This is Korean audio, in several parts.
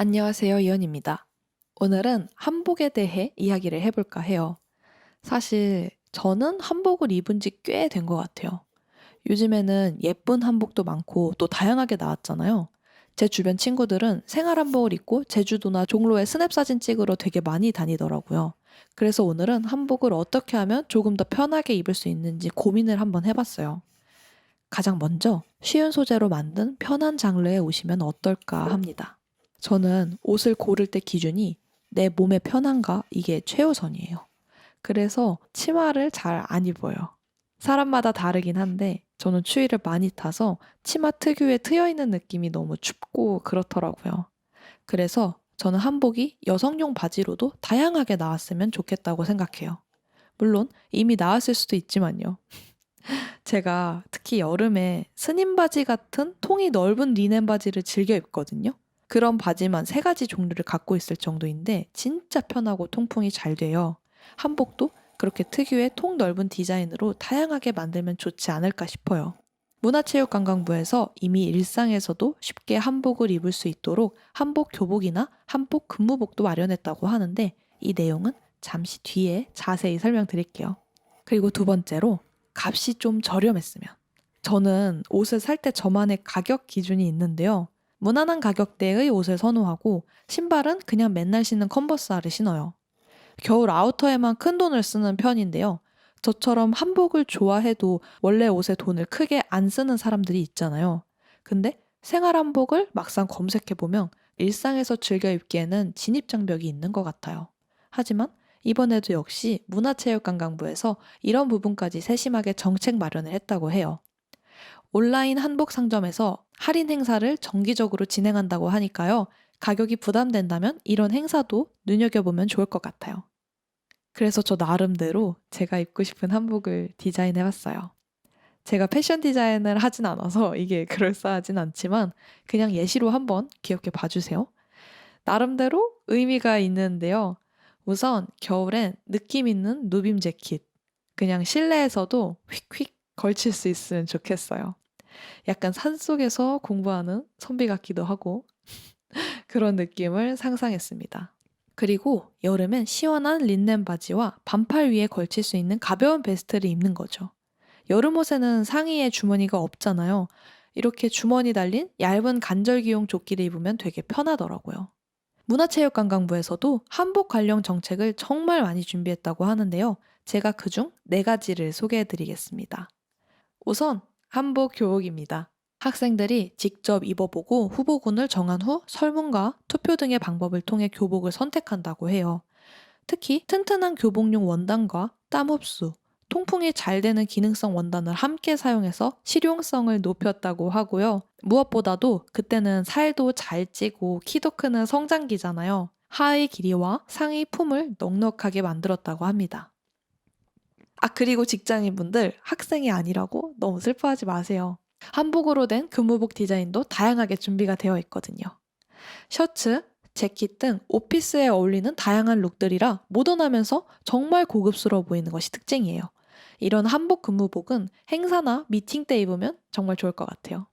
안녕하세요. 이현입니다. 오늘은 한복에 대해 이야기를 해볼까 해요. 사실 저는 한복을 입은 지 꽤 된 것 같아요. 요즘에는 예쁜 한복도 많고 또 다양하게 나왔잖아요. 제 주변 친구들은 생활 한복을 입고 제주도나 종로에 스냅 사진 찍으러 되게 많이 다니더라고요. 그래서 오늘은 한복을 어떻게 하면 조금 더 편하게 입을 수 있는지 고민을 한번 해봤어요. 가장 먼저 쉬운 소재로 만든 편한 장르에 오시면 어떨까 합니다. 저는 옷을 고를 때 기준이 내 몸에 편한가 이게 최우선이에요. 그래서 치마를 잘 안 입어요. 사람마다 다르긴 한데 저는 추위를 많이 타서 치마 특유의 트여 있는 느낌이 너무 춥고 그렇더라고요. 그래서 저는 한복이 여성용 바지로도 다양하게 나왔으면 좋겠다고 생각해요. 물론 이미 나왔을 수도 있지만요. 제가 특히 여름에 스님 바지 같은 통이 넓은 리넨 바지를 즐겨 입거든요. 그런 바지만 세 가지 종류를 갖고 있을 정도인데 진짜 편하고 통풍이 잘 돼요. 한복도 그렇게 특유의 통 넓은 디자인으로 다양하게 만들면 좋지 않을까 싶어요. 문화체육관광부에서 이미 일상에서도 쉽게 한복을 입을 수 있도록 한복 교복이나 한복 근무복도 마련했다고 하는데 이 내용은 잠시 뒤에 자세히 설명드릴게요. 그리고 두 번째로 값이 좀 저렴했으면. 저는 옷을 살 때 저만의 가격 기준이 있는데요. 무난한 가격대의 옷을 선호하고 신발은 그냥 맨날 신는 컨버스화를 신어요. 겨울 아우터에만 큰 돈을 쓰는 편인데요. 저처럼 한복을 좋아해도 원래 옷에 돈을 크게 안 쓰는 사람들이 있잖아요. 근데 생활 한복을 막상 검색해보면 일상에서 즐겨 입기에는 진입장벽이 있는 것 같아요. 하지만 이번에도 역시 문화체육관광부에서 이런 부분까지 세심하게 정책 마련을 했다고 해요. 온라인 한복 상점에서 할인 행사를 정기적으로 진행한다고 하니까요. 가격이 부담된다면 이런 행사도 눈여겨보면 좋을 것 같아요. 그래서 저 나름대로 제가 입고 싶은 한복을 디자인해 봤어요. 제가 패션 디자인을 하진 않아서 이게 그럴싸하진 않지만 그냥 예시로 한번 기억해 봐주세요. 나름대로 의미가 있는데요. 우선 겨울엔 느낌 있는 누빔 재킷. 그냥 실내에서도 휙휙 걸칠 수 있으면 좋겠어요. 약간 산 속에서 공부하는 선비 같기도 하고 그런 느낌을 상상했습니다. 그리고 여름엔 시원한 린넨 바지와 반팔 위에 걸칠 수 있는 가벼운 베스트를 입는 거죠. 여름 옷에는 상의에 주머니가 없잖아요. 이렇게 주머니 달린 얇은 간절기용 조끼를 입으면 되게 편하더라고요. 문화체육관광부에서도 한복 관련 정책을 정말 많이 준비했다고 하는데요. 제가 그중 네 가지를 소개해 드리겠습니다. 우선 한복 교복입니다. 학생들이 직접 입어보고 후보군을 정한 후 설문과 투표 등의 방법을 통해 교복을 선택한다고 해요. 특히 튼튼한 교복용 원단과 땀 흡수, 통풍이 잘 되는 기능성 원단을 함께 사용해서 실용성을 높였다고 하고요. 무엇보다도 그때는 살도 잘 찌고 키도 크는 성장기잖아요. 하의 길이와 상의 품을 넉넉하게 만들었다고 합니다. 아, 그리고 직장인분들 학생이 아니라고 너무 슬퍼하지 마세요. 한복으로 된 근무복 디자인도 다양하게 준비가 되어 있거든요. 셔츠, 재킷 등 오피스에 어울리는 다양한 룩들이라 모던하면서 정말 고급스러워 보이는 것이 특징이에요. 이런 한복 근무복은 행사나 미팅 때 입으면 정말 좋을 것 같아요.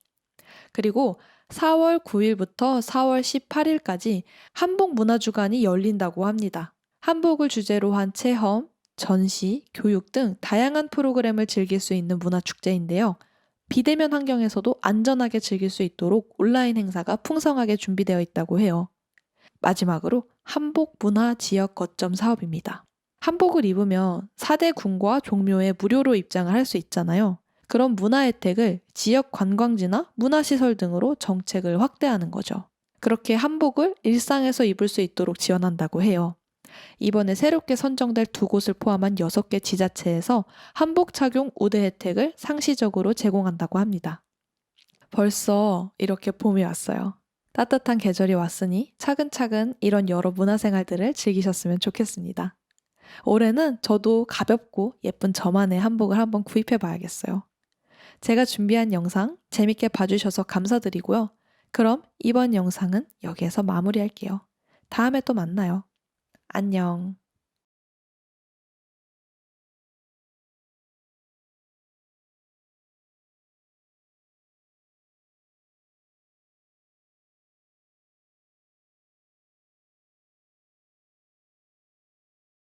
그리고 4월 9일부터 4월 18일까지 한복 문화주간이 열린다고 합니다. 한복을 주제로 한 체험, 전시, 교육 등 다양한 프로그램을 즐길 수 있는 문화축제인데요. 비대면 환경에서도 안전하게 즐길 수 있도록 온라인 행사가 풍성하게 준비되어 있다고 해요. 마지막으로 한복 문화 지역 거점 사업입니다. 한복을 입으면 4대 군과 종묘에 무료로 입장을 할 수 있잖아요. 그런 문화 혜택을 지역 관광지나 문화시설 등으로 정책을 확대하는 거죠. 그렇게 한복을 일상에서 입을 수 있도록 지원한다고 해요. 이번에 새롭게 선정될 두 곳을 포함한 6개 지자체에서 한복 착용 우대 혜택을 상시적으로 제공한다고 합니다. 벌써 이렇게 봄이 왔어요. 따뜻한 계절이 왔으니 차근차근 이런 여러 문화생활들을 즐기셨으면 좋겠습니다. 올해는 저도 가볍고 예쁜 저만의 한복을 한번 구입해 봐야겠어요. 제가 준비한 영상 재밌게 봐주셔서 감사드리고요. 그럼 이번 영상은 여기에서 마무리할게요. 다음에 또 만나요. 안녕.